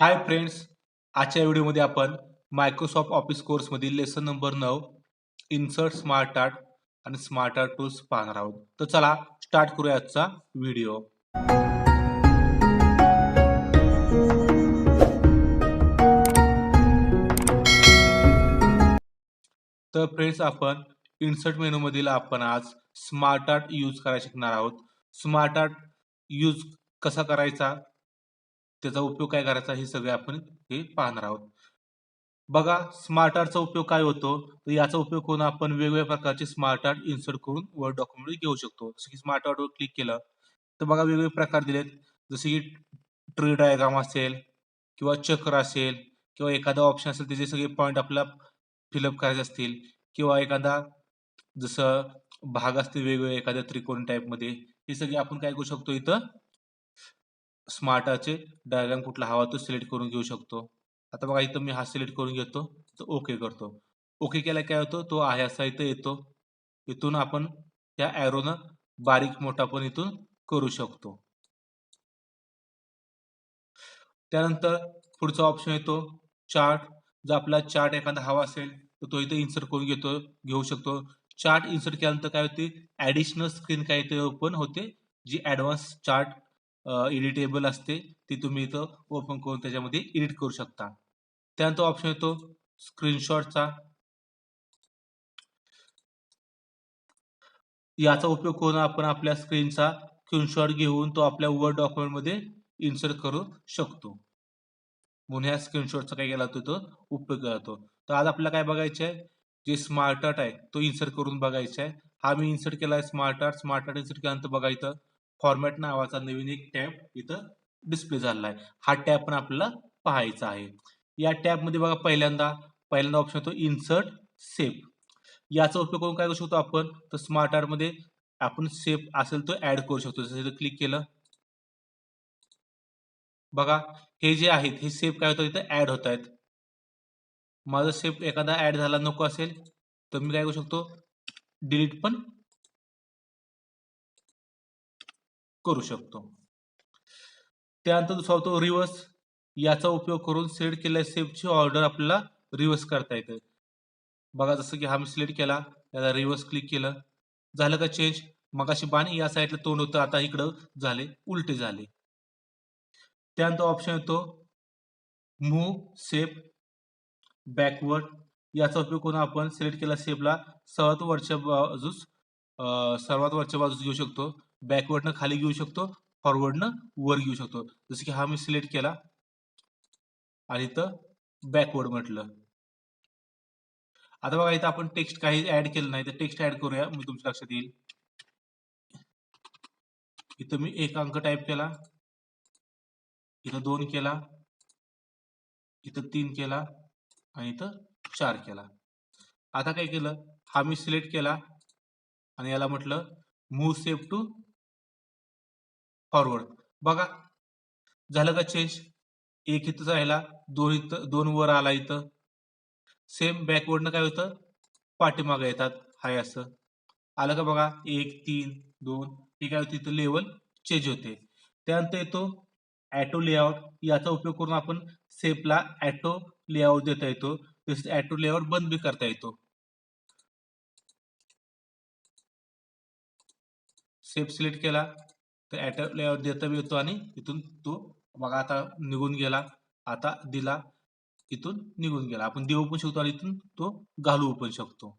Hi friends आजच्या व्हिडिओमध्ये आपण मायक्रोसॉफ्ट ऑफिस कोर्समधील लेसन नंबर नऊ इन्सर्ट स्मार्ट आर्ट आणि स्मार्ट आर्ट टूल्स पाहणार आहोत. तर चला स्टार्ट करूया आजचा व्हिडिओ. तर फ्रेंड्स आपण इन्सर्ट मेनूमधील आपण आज स्मार्ट आर्ट यूज करायला शिकणार आहोत. स्मार्ट आर्ट यूज कसा करायचा? त्याचा उपयोग काय करायचा हे सगळे आपण हे पाहणार आहोत. बघा स्मार्ट आर्टचा उपयोग काय होतो? तर याचा उपयोग करून आपण वेगवेगळ्या प्रकारचे स्मार्ट आर्ट इन्सर्ट करून वर्ड डॉक्युमेंट घेऊ शकतो. जसं की स्मार्ट आर्टवर क्लिक केलं तर बघा वेगवेगळे प्रकार दिलेत. जसे की ट्री डायग्राम असेल किंवा चक्र असेल किंवा एखादा ऑप्शन असेल त्याचे सगळे पॉईंट आपल्याला फिलअप करायचे असतील. किंवा एखादा जसं भाग असतील वेगवेगळे एखाद्या त्रिकोण टाईपमध्ये हे सगळे आपण काय करू शकतो इथं स्मार्टाचे डायग्राम कुठला हवा तो सिलेक्ट करून घेऊ शकतो. आता बघा इथं मी हा सिलेक्ट करून घेतो तर ओके करतो. ओके केला काय होतो? तो आहे असा इथं येतो. इथून आपण त्या ॲरोनं बारीक मोठा पण इथून करू शकतो. त्यानंतर पुढचा ऑप्शन येतो चार्ट जर आपला चार्ट एखादा हवा असेल तर तो इथे इन्सर्ट करून घेतो घेऊ शकतो. चार्ट इन्सर्ट केल्यानंतर काय होते? ऍडिशनल स्क्रीन काय इथे ओपन होते? जी ऍडव्हान्स चार्ट एडिटेबल असते ती तुम्ही इथं ओपन करून त्याच्यामध्ये एडिट करू शकता. त्यानंतर ऑप्शन येतो स्क्रीनशॉटचा याचा उपयोग करून आपण आपल्या स्क्रीनचा स्क्रीनशॉट घेऊन तो आपल्या वर्ड डॉक्युमेंटमध्ये इन्सर्ट करू शकतो. म्हणून ह्या स्क्रीनशॉटचा काय केला जातो तो उपयोग केला जातो. तर आज आपल्याला काय बघायचं आहे? जे स्मार्ट आर्ट आहे तो इन्सर्ट करून बघायचा आहे. हा मी इन्सर्ट केला आहे smart art smart art insert केल्यानंतर बघायचं फॉर्मॅट नावाचा नवीन एक टॅब इथं डिस्प्ले झालेला आहे. हा टॅब पण आपल्याला पाहायचा आहे. या टॅबमध्ये बघा पहिल्यांदा पहिल्यांदा ऑप्शन येतो इन्सर्ट सेफ याचा उपयोग करून काय करू शकतो आपण? तर स्मार्ट आर्टमध्ये आपण सेफ असेल तो ऍड करू शकतो. जसं क्लिक केलं. बघा हे जे आहेत हे सेफ काय होतं इथं ऍड होत आहेत. माझं सेफ एखादा ऍड झाला नको असेल तर मी काय करू शकतो? डिलीट पण करू शकतो. त्यानंतर दुसरा होतो रिव्हर्स याचा उपयोग करून सेट केलेल्या सेफची ऑर्डर आपल्याला रिव्हर्स करता येते. बघा जसं की हा मी सिलेक्ट केला त्याला रिव्हर्स क्लिक केलं. झालं का चेंज मगाशी बाण या साईडला तोंड होतं आता इकडं झाले उलटे झाले. त्यानंतर ऑप्शन येतो मूव सेफ बॅकवर्ड याचा उपयोग करून आपण सिलेक्ट केला सेफला सर्वात वरच्या बाजूस सर्वात वरच्या बाजूस घेऊ शकतो. बॅकवर्डनं खाली घेऊ शकतो फॉरवर्डनं वर घेऊ शकतो. जसं की हा मी सिलेक्ट केला. आणि इथं बॅकवर्ड म्हटलं. आता बघा इथं आपण टेक्स्ट काही ऍड केलं नाही तर टेक्स्ट ऍड करूया. मी तुमच्या लक्षात येईल. इथं मी एक अंक टाईप केला. इथं दोन केला. इथं तीन केला. आणि इथं चार केला. आता काय केलं? हा मी सिलेक्ट केला. आणि याला म्हटलं मूव्ह सेफ टू फॉरवर्ड बघा झालं का चेंज एक इथं राहिला दोन इथं दोन वर आला इथं. सेम बॅकवर्डनं काय होतं? पाठीमागे येतात. हाय असं. आलं का बघा? एक तीन दोन. हे काय होतं? इथं लेवल चेंज होते. त्यानंतर येतो ॲटो लेआउट याचा उपयोग करून आपण सेफला ॲटो लेआउट देता येतो. तसेच ॲटो लेआउट बंद बी करता येतो. सेफ सिलेक्ट केला. तर ॲटो लेआउट देता बी येतो आणि इथून तो बघा आता निघून गेला. आता दिला इथून निघून गेला. आपण देऊ पण शकतो आणि इथून तो घालवू पण शकतो.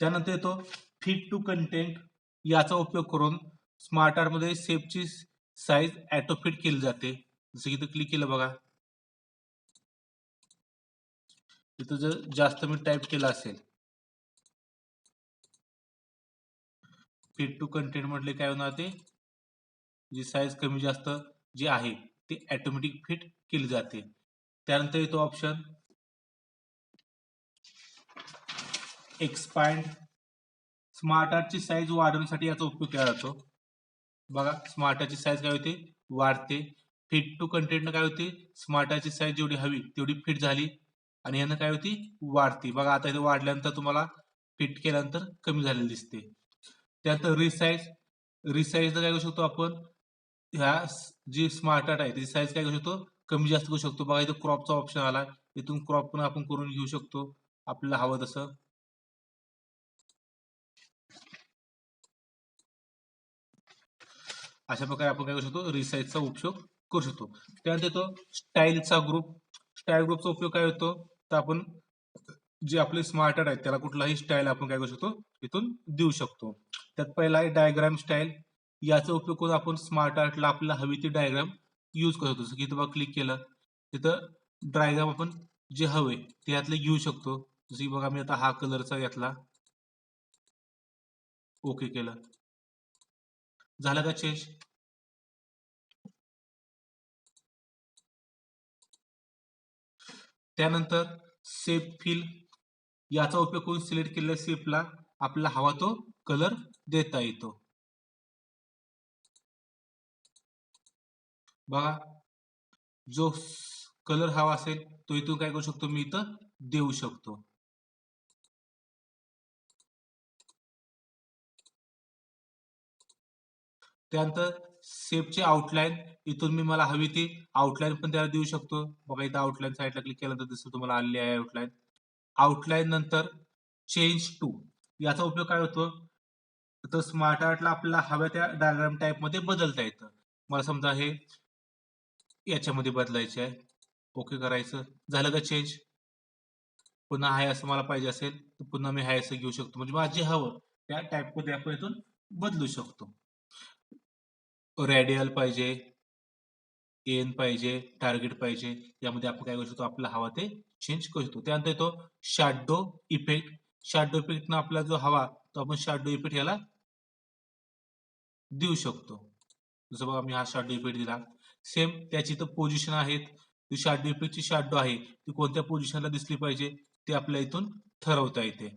त्यानंतर येतो फिट टू कंटेंट याचा उपयोग करून स्मार्ट आर्टमध्ये सेफची साईज ॲटोफिट केली जाते. जसं की इथं क्लिक केलं बघा. इथं जर जास्त मी टाईप केलं असेल फिट टू कंटेंट म्हटले काय होणार ते? जी साईज कमी जास्त जी आहे ते ऑटोमॅटिक फिट केली जाते. त्यानंतर येतो ऑप्शन एक्सपांड स्मार्ट आर्टची साईज वाढवण्यासाठी याचा उपयोग केला जातो. बघा स्मार्ट आर्टची साईज काय होते? वाढते. फिट टू कंटेंट काय होते? स्मार्ट आर्टची साईज जेवढी हवी तेवढी फिट झाली. आणि यानं काय होती? वाढते. बघा आता इथे वाढल्यानंतर तुम्हाला फिट केल्यानंतर कमी झालेली दिसते. त्यानंतर रिसाईज रिसाईज काय करू शकतो आपण? ह्या जी स्मार्ट आर्ट आहे त्याची साईज काय करू शकतो? कमी जास्त करू शकतो. बघा इथं क्रॉपचा ऑप्शन आला इथून क्रॉप पण आपण करून घेऊ शकतो. आपल्याला हवं तसं. अशा प्रकारे आपण काय करू शकतो? रिसाईजचा उपयोग करू शकतो. त्यानंतर येतो स्टाईलचा ग्रुप स्टाईल ग्रुपचा उपयोग काय होतो? तर आपण जे आपले स्मार्ट आर्ट आहेत त्याला कुठलाही स्टाईल आपण काय करू शकतो इथून देऊ शकतो. त्यात पहिला आहे डायग्राम स्टाईल याचा उपयोग करून आपण स्मार्ट आर्टला आपल्याला हवी ती डायग्राम यूज करू शकतो. जसं की इथं क्लिक केलं तिथं डायग्राम आपण जे हवे ते यातले घेऊ शकतो. जसं की बघा मी आता हा कलरचा यातला ओके केलं. झालं का चेंज त्यानंतर सेफ फिल याचा उपयोग करून सिलेक्ट केलेल्या स्लिपला आपला हवा तो कलर देता येतो. बघा जो कलर हवा असेल तो इथून काय करू शकतो? मी इथं देऊ शकतो. त्यानंतर सेपची आउटलाईन इथून मी मला हवी ती आउटलाईन पण त्याला देऊ शकतो. बघा इथं आउटलाईन साईडला क्लिक केल्यानंतर दिसतो तुम्हाला आलेली आहे आउटलाईन आउटलाईन नंतर चेंज टू याचा उपयोग काय होतो? तर स्मार्ट आर्टला आपल्याला हव्या त्या डायग्राम टाईपमध्ये बदलता येतं. मला समजा हे याच्यामध्ये बदलायचे आहे ओके करायचं. झालं का चेंज पुन्हा हाय असं मला पाहिजे असेल तर पुन्हा मी हाय असं घेऊ शकतो. म्हणजे मला जे हवं त्या टाईपमध्ये आपण इथून बदलू शकतो. रॅडियल पाहिजे एन पाहिजे टार्गेट पाहिजे यामध्ये आपण काय करू शकतो? आपल्याला हवा ते चेंज करतो त्यानंतर येतो शॅडो इफेक्ट शॅडो इफेक्ट आपला जो हवा तो आपण शॅडो इफेक्ट याला देऊ शकतो. जसं बघा मी हा शॅडो इफेक्ट दिला. सेम त्याची तर पोझिशन आहेत. ती शॅडो इफेक्टची शॅडो आहे. ती कोणत्या पोझिशनला दिसली पाहिजे? ते आपल्या इथून ठरवता येते.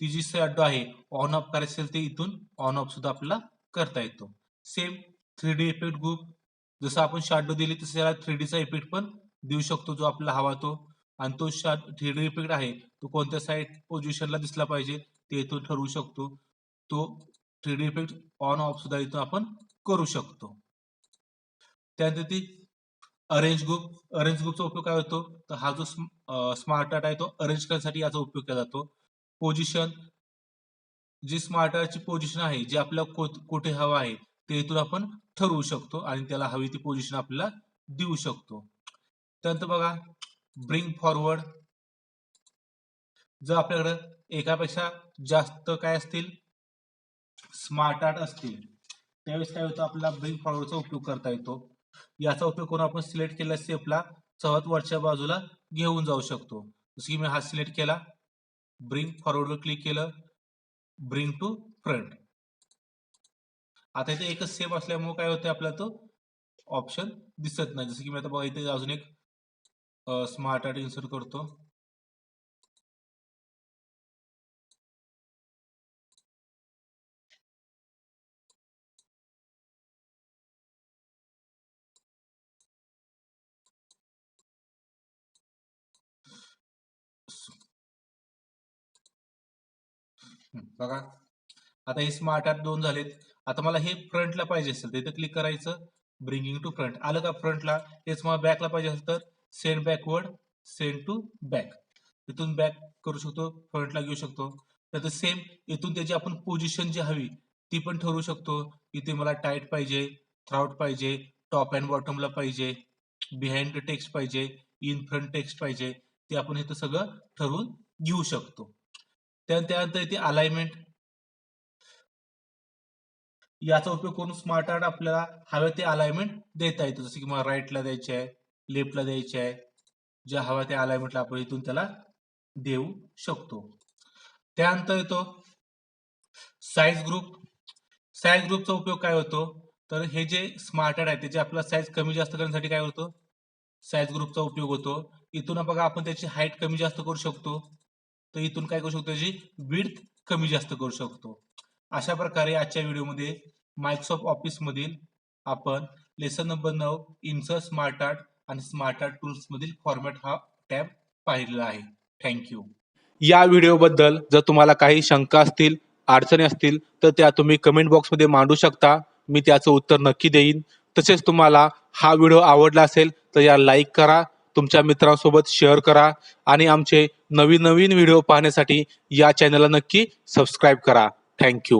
ती जी शॅडो आहे ऑन ऑफ करायची असेल ते इथून ऑन ऑफ सुद्धा आपल्याला करता येतो. Same three D effect group जसं आपण शॅडो दिली तसं त्याला थ्री डीचा इफेक्ट पण देऊ शकतो जो आपल्याला हवा तो. आणि तो थ्री इफेक्ट आहे. तो कोणत्या साईड पोझिशनला दिसला पाहिजे ते इथून ठरवू शकतो. तो three D effect on off सुद्धा इथून आपण करू शकतो. त्यानंतर ती अरेंज ग्रुप अरेंज ग्रुपचा उपयोग काय होतो? तर हा जो स्मार्ट आर्ट आहे तो अरेंज करण्यासाठी याचा उपयोग केला जातो. पोझिशन जी स्मार्ट आर्टची पोझिशन आहे जी आपल्याला कुठे हवा आहे ते इथून आपण ठरवू शकतो आणि त्याला हवी ती पोझिशन आपल्याला देऊ शकतो. त्यानंतर बघा ब्रिंग फॉरवर्ड जर आपल्याकडं एकापेक्षा जास्त काय असतील? स्मार्ट आर्ट असतील. त्यावेळेस काय होतं? आपल्याला ब्रिंग फॉरवर्डचा उपयोग करता येतो. याचा उपयोग करून आपण सिलेक्ट केल्या स्टेपला चौथ वरच्या बाजूला घेऊन जाऊ शकतो. जसं की मी हा सिलेक्ट केला. ब्रिंग फॉरवर्डवर क्लिक केलं. ब्रिंग टू फ्रंट आता इथे एकच सेम असल्यामुळे काय होते आपल्याला तो ऑप्शन दिसत नाही. जसं की मी आता बघा इथे अजून एक स्मार्ट आर्ट इन्सर्ट करतो. बघा. आता हे स्मार्ट आर्ट दोन झालेत. आता मला हे फ्रंटला पाहिजे असेल तर क्लिक करायचं. ब्रिंगिंग टू फ्रंट आलं का फ्रंटला हेच मला बॅकला पाहिजे असेल तर send backward send to back. इथून बॅक करू शकतो फ्रंटला घेऊ शकतो. तर सेम इथून त्याची आपण पोझिशन जी हवी ती पण ठरवू शकतो. इथे मला टाईट पाहिजे थ्राउट पाहिजे टॉप अँड बॉटमला पाहिजे बिहाइंड टेक्स्ट पाहिजे इन फ्रंट टेक्स्ट पाहिजे ते आपण इथं सगळं ठरवून घेऊ शकतो. त्यानंतर इथे अलाइनमेंट. याचा उपयोग करून स्मार्ट आर्ट आपल्याला हवे ते अलाइनमेंट देता येतो. जसं की मला राईटला द्यायचे आहे लेफ्टला द्यायची आहे. ज्या हव्या त्या अलाइनमेंटला आपण इथून त्याला देऊ शकतो. त्यानंतर येतो साईज ग्रुप साईज ग्रुपचा उपयोग काय होतो? तर हे जे स्मार्ट आर्ट आहे त्याचे आपला साईज कमी जास्त करण्यासाठी काय होतो? साईज ग्रुपचा उपयोग होतो. इथून बघा आपण त्याची हाईट कमी जास्त करू शकतो. तर इथून काय करू शकतो? त्याची विड्थ कमी जास्त करू शकतो. अशा प्रकारे आजच्या व्हिडिओमध्ये मायक्रोसॉफ्ट ऑफिसमधील आपण लेसन नंबर नऊ इन्सर्ट स्मार्ट आर्ट आणि स्मार्ट आर्ट टूल्स मधील फॉर्मॅट हा टॅब पाहिलेला आहे. थँक्यू या व्हिडिओबद्दल जर तुम्हाला काही शंका असतील अडचणी असतील तर त्या तुम्ही कमेंट बॉक्समध्ये मांडू शकता. मी त्याचं उत्तर नक्की देईन. तसेच तुम्हाला हा व्हिडिओ आवडला असेल तर या लाईक करा. तुमच्या मित्रांसोबत शेअर करा. आणि आमचे नवीन नवीन व्हिडिओ पाहण्यासाठी या चॅनलला नक्की सबस्क्राईब करा. थँक्यू